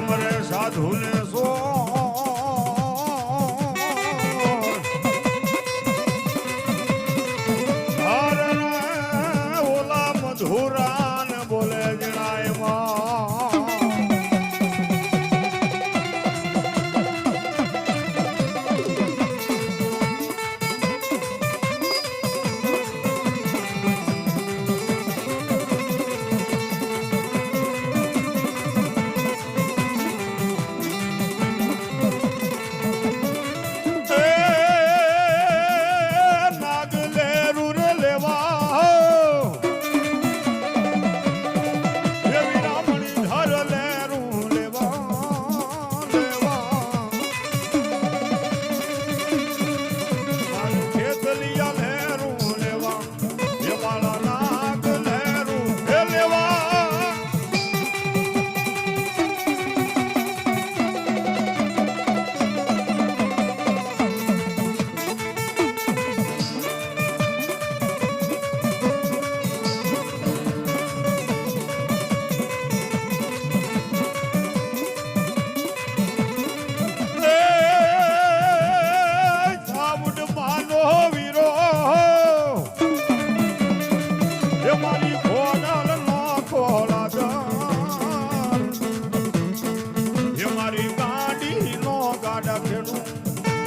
અમરે સાધુને સો. ઓલા મધુરા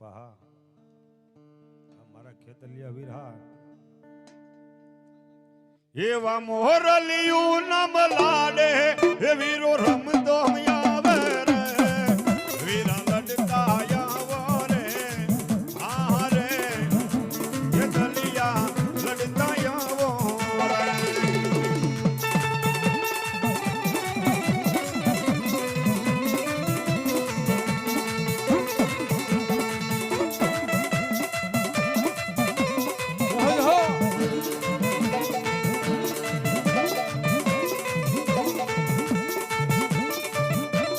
બાપા હા મારા ખેતલિયા વિરહા એવા મોરલિયું ન મલાડે એ વીરો રમતો